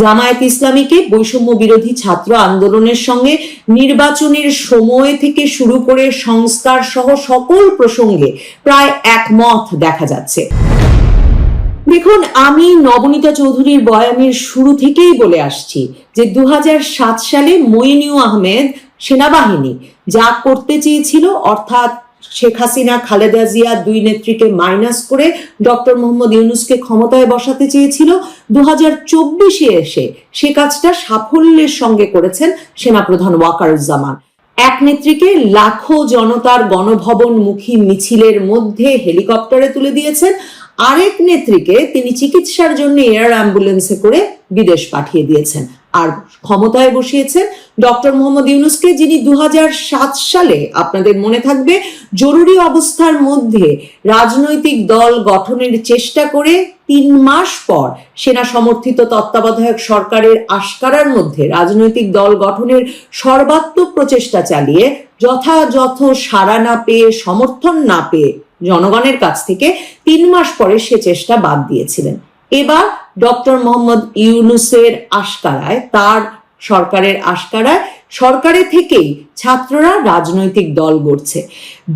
জামায়াত ইসলামীকে বৈষম্য বিরোধী ছাত্র আন্দোলনের সঙ্গে নির্বাচনের সময় থেকে শুরু করে সংস্কার সহ সকল প্রসঙ্গে প্রায় একমত দেখা যাচ্ছে। দেখুন, আমি নবনীতা চৌধুরীর বয়ানের শুরু থেকেই বলে আসছি যে দু হাজার সাত সালে মইনিউ আহমেদ সেনাবাহিনী যা করতে চেয়েছিল, অর্থাৎ শেখ হাসিনা, খালেদা জিয়া দুই নেত্রীকে মাইনাস করে ডক্টর মোহাম্মদ ইউনুসকে ক্ষমতায় বসাতে চেয়েছিল। দু হাজার চব্বিশে এসে সে কাজটা সাফল্যের সঙ্গে করেছেন সেনাপ্রধান ওয়াকারুজ্জামান। এক নেত্রীকে লাখো জনতার গণভবন মুখী মিছিলের মধ্যে হেলিকপ্টারে তুলে দিয়েছেন। আরেক নেত্রীকে তিনি চিকিৎসার জন্য এয়ার অ্যাম্বুলেন্সে করে বিদেশ পাঠিয়ে দিয়েছেন। আর ক্ষমতায় বসিয়েছেন ডক্টর মোহাম্মদ ইউনুসকে, যিনি দু সালে, আপনাদের মনে থাকবে, জরুরি অবস্থার মধ্যে রাজনৈতিক দল গঠনের চেষ্টা করে তিন মাস পর সেনা সমর্থিত তত্ত্বাবধায়ক সরকারের আশকারার মধ্যে রাজনৈতিক দল গঠনের সর্বাত্মক প্রচেষ্টা চালিয়ে যথাযথ সাড়া না পেয়ে, সমর্থন না পেয়ে জনগণের কাছ থেকে তিন মাস পরে সে চেষ্টা বাদ দিয়েছিলেন। এবার ডক্টর মোহাম্মদ ইউনুসের আশকারায়, তার সরকারের আশকারায় সরকারে থেকেই ছাত্ররা রাজনৈতিক দল গড়ছে।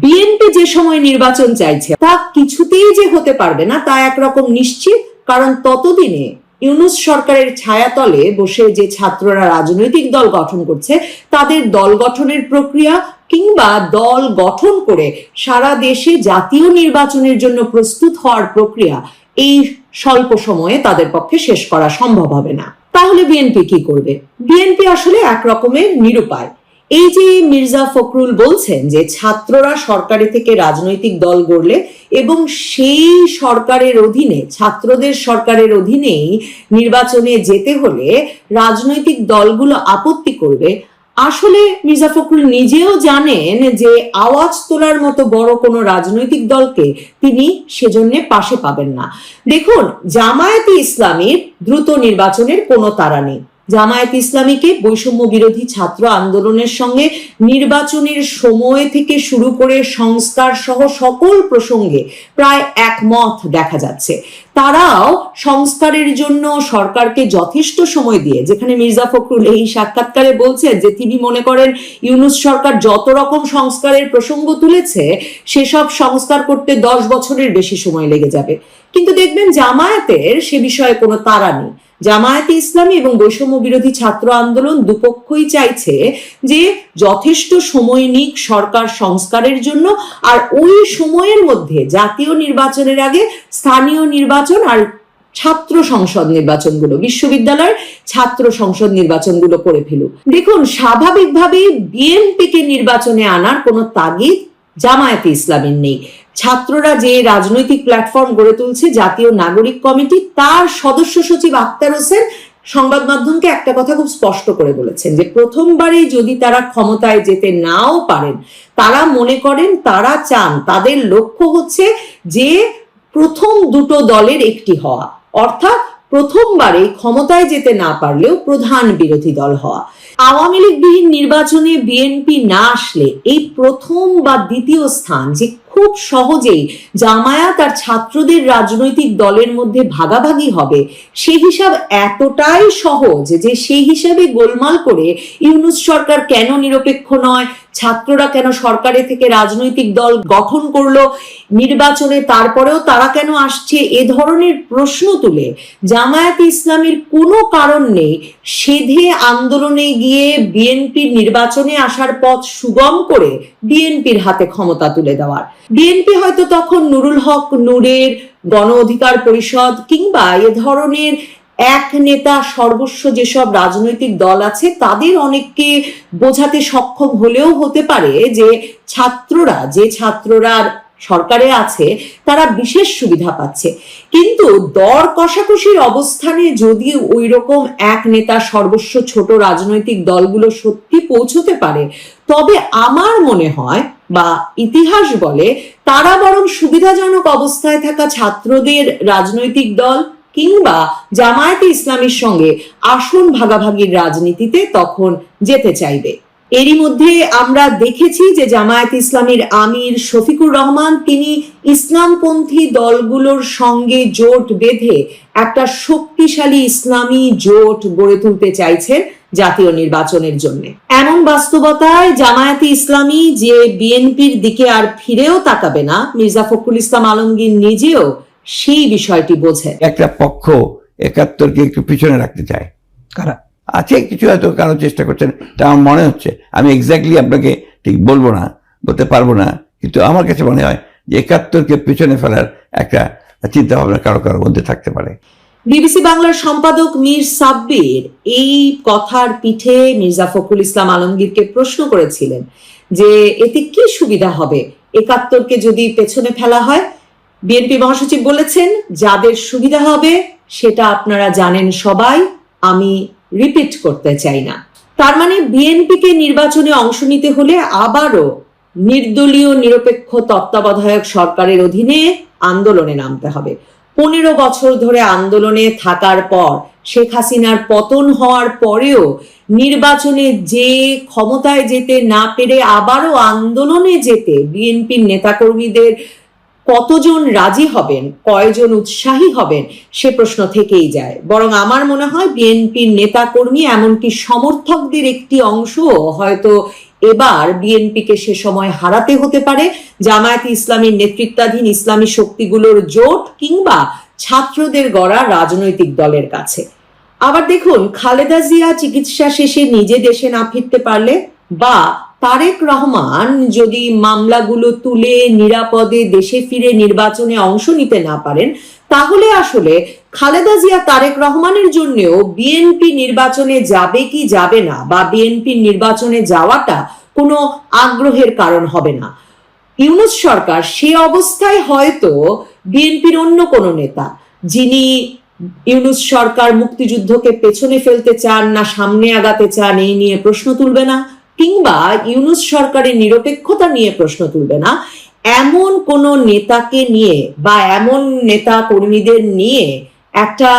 বিএনপি যে সময় নির্বাচন চাইছে, তা কিছুতেই যে হতে পারবে না, তা একরকম নিশ্চিত, কারণ ততদিনে ইউনুস সরকারের ছায়াতলে বসে যে ছাত্ররা রাজনৈতিক দল গঠন করছে, তাদের দল গঠনের প্রক্রিয়া কিংবা দল গঠন করে সারা দেশে জাতীয় নির্বাচনের জন্য প্রস্তুত হওয়ার প্রক্রিয়া এই স্বল্প সময়ে তাদের পক্ষে শেষ করা সম্ভব হবে না। তাহলে বিএনপি কি করবে? বিএনপি আসলে এক রকমের নিরুপায়। এই যে মির্জা ফখরুল বলছেন যে ছাত্ররা সরকারি থেকে রাজনৈতিক দল গড়লে এবং সেই সরকারের অধীনে, ছাত্রদের সরকারের অধীনেই নির্বাচনে যেতে হলে রাজনৈতিক দলগুলো আপত্তি করবে আসলে মির্জা ফখরুল নিজেও জানেন যে আওয়াজ তোলার মতো বড় কোনো রাজনৈতিক দলকে তিনি সেজন্য পাশে পাবেন না। দেখুন, জামায়াতে ইসলামীর দ্রুত নির্বাচনের কোনো তারা নেই। জামায়াত ইসলামীকে বৈষম্য বিরোধী ছাত্র আন্দোলনের সঙ্গে নির্বাচনের সময় থেকে শুরু করে সংস্কার সহ সকল প্রসঙ্গে প্রায় একমত দেখা যাচ্ছে। তারাও সংস্কারের জন্য সরকারকে যথেষ্ট সময় দিয়ে, যেখানে মির্জা ফখরুল এই সাক্ষাৎকারে বলছেন যে তিনি মনে করেন ইউনুস সরকার যত রকম সংস্কারের প্রসঙ্গ তুলেছে, সেসব সংস্কার করতে দশ বছরের বেশি সময় লেগে যাবে। কিন্তু দেখবেন জামায়াতের সে বিষয়ে কোনো তারা নেই। জামায়াতে ইসলামী এবং বৈষম্য বিরোধী ছাত্র আন্দোলন দুপক্ষই চাইছে যে যথেষ্ট সময় নিক সরকার সংস্কারের জন্য, আর ওই সময়ের মধ্যে জাতীয় নির্বাচনের আগে স্থানীয় নির্বাচন আর ছাত্র সংসদ নির্বাচনগুলো, বিশ্ববিদ্যালয়ের ছাত্র সংসদ নির্বাচনগুলো করে ফেলুক। দেখুন, স্বাভাবিকভাবেই বিএনপিকে নির্বাচনে আনার কোনো তাগিদ জামায়াতে ইসলামের নেই। ছাত্ররা যে রাজনৈতিক প্ল্যাটফর্ম গড়ে তুলছে, জাতীয় নাগরিক কমিটি, তার সদস্য সচিব আক্তার হোসেন সংবাদ মাধ্যমকে একটা কথা খুব স্পষ্ট করে বলেছেন যে প্রথমবারেই যদি তারা ক্ষমতায় যেতে নাও পারেন, তারা মনে করেন, তারা চান, তাদের লক্ষ্য হচ্ছে যে প্রথম দুটো দলের একটি হওয়া, অর্থাৎ প্রথমবারে ক্ষমতায় যেতে না পারলেও প্রধান বিরোধী দল হওয়া। আওয়ামী লীগবিহীন নির্বাচনে বিএনপি না আসলে এই প্রথম বা দ্বিতীয় স্থান যে খুব সহজেই জামায়াত আর ছাত্রদের রাজনৈতিক দলের মধ্যে ভাগাভাগি হবে। সে হিসাব এতটাই সহজ যে সেই হিসাবে গোলমাল করে ইউনুস সরকার কেন নিরপেক্ষ নয়? ছাত্ররা কেন সরকারে থেকে রাজনৈতিক দল গঠন করল? নির্বাচনে তারপরেও তারা কেন আসছে? এ ধরনের প্রশ্ন তুলে জামায়াত ইসলামের কোনো কারণ নেই। সেধে আন্দোলনে গিয়ে বিএনপির নির্বাচনে আসার পথ সুগম করে বিএনপির হাতে ক্ষমতা তুলে দেওয়ার। বিএনপি হয়তো তখন নুরুল হক নূরের গণ অধিকার পরিষদ কিংবা এ ধরনের এক নেতা সর্বস্ব যেসব রাজনৈতিক দল আছে, তাদের অনেককে বোঝাতে সক্ষম হলেও হতে পারে যে ছাত্ররা যে ছাত্ররা সরকারে আছে, তারা বিশেষ সুবিধা পাচ্ছে। কিন্তু দর কষাকষির অবস্থানে যদি ওই রকম এক নেতা সর্বস্ব ছোট রাজনৈতিক দলগুলো সত্যি পৌঁছতে পারে, তবে আমার মনে হয় বা ইতিহাস বলে তারা বরং সুবিধাজনক অবস্থায় থাকা ছাত্রদের রাজনৈতিক দল কিংবা জামায়াতে ইসলামীর সঙ্গে আসন ভাগাভাগির রাজনীতিতে তখন যেতে চাইবে। এরই মধ্যে আমরা দেখেছি যে জামায়াত ইসলামীর আমির শফিকুর রহমান তিনি ইসলামপন্থী দলগুলোর সঙ্গে জোট বেঁধে একটা শক্তিশালী ইসলামী জোট গড়ে তুলতে চাইছেন জাতীয় নির্বাচনের জন্য। এমন বাস্তবতায় জামায়াতে ইসলামী যে বিএনপির দিকে আর ফিরেও তাকাবে না মির্জা ফখরুল ইসলাম আলমগীর নিজেও সেই বিষয়টি বোঝে একটা পক্ষ একাত্তরকে একটু পিছনে রাখতে চায়। কারা? আছে, কিছু হয়তো কারও চেষ্টা করছেন, তা আমার মনে হচ্ছে। আমি এক্স্যাক্টলি আপনাকে ঠিক বলব না, বলতে পারব না, কিন্তু আমার কাছে মনে হয় যে একাত্তরকে পিছনে ফেলার একটা চিন্তা ভাবনা কারও কারোর মধ্যে থাকতে পারে। বিবিসি বাংলার সম্পাদক মীর সাব্বির এই কথার পিঠে মির্জা ফখরুল ইসলাম আলমগীরকে প্রশ্ন করেছিলেন যে এতে কি সুবিধা হবে? একাত্তরকে যদি পেছনে ফেলা হয়, বিএনপি মহাসচিব বলেছেন, যাদের সুবিধা হবে, সেটা আপনারা জানেন সবাই, আমি রিপিট করতে চাই না। তার মানে বিএনপিকে নির্বাচনে অংশ নিতে হলে আবারও নির্দলীয়, নিরপেক্ষ তত্ত্বাবধায়ক সরকারের অধীনে আন্দোলনে নামতে হবে। পনেরো বছর ধরে আন্দোলনে থাকার পর শেখ হাসিনার পতন হওয়ার পরেও নির্বাচনে যে ক্ষমতায় যেতে না পেরে আবারও আন্দোলনে যেতে বিএনপির নেতাকর্মীদের কতজন রাজি হবেন, কয়জন উৎসাহী হবেন, সে প্রশ্ন থেকেই যায়। বরং আমার মনে হয় বিএনপির নেতাকর্মী এমনকি সমর্থকদের একটি অংশ হয়তো এবার বিএনপিকে সে সময় হারাতে হতে পারে। জামায়াত ইসলামীর নেতৃত্বাধীন ইসলামী শক্তিগুলোর জোট কিংবা ছাত্রদের গড়া রাজনৈতিক দলের কাছে। আবার দেখুন, খালেদা জিয়া চিকিৎসা শেষে নিজে দেশে না ফিরতে পারলে বা তারেক রহমান যদি মামলাগুলো তুলে নিরাপদে দেশে ফিরে নির্বাচনে অংশ নিতে না পারেন, তাহলে আসলে খালেদা জিয়া তারেক রহমানের জন্যও বিএনপি নির্বাচনে যাবে কি যাবে না বা বিএনপি নির্বাচনে যাওয়াটা কোনো আগ্রহের কারণ হবে না। ইউনুস সরকার সে অবস্থায় হয়তো বিএনপির অন্য কোনো নেতা, যিনি ইউনুস সরকার মুক্তিযুদ্ধকে পেছনে ফেলতে চান না, সামনে আগাতে চান, এই নিয়ে প্রশ্ন তুলবে না। কিংবা ইউনুস সরকারের নিরপেক্ষতা নিয়ে প্রশ্ন তুলবে না। এমন কোন নেতাকে নিয়ে বা এমন নেতা কর্মীদের নিয়ে একটা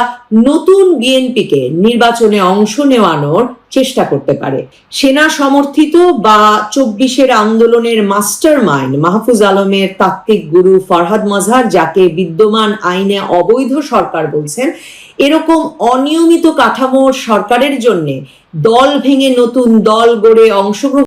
নতুন বিএনপিকে নির্বাচনে অংশ নেওয়ানোর চেষ্টা করতে পারে। সেনা সমর্থিত বা চব্বিশের আন্দোলনের মাস্টার মাইন্ড মাহফুজ আলমের তাত্ত্বিক গুরু ফরহাদ মজহার, যাকে বিদ্যমান আইনে অবৈধ সরকার বলছেন, এরকম অনিয়মিত কাঠামোর সরকারের জন্য দল ভেঙে নতুন দল গড়ে অংশগ্রহণ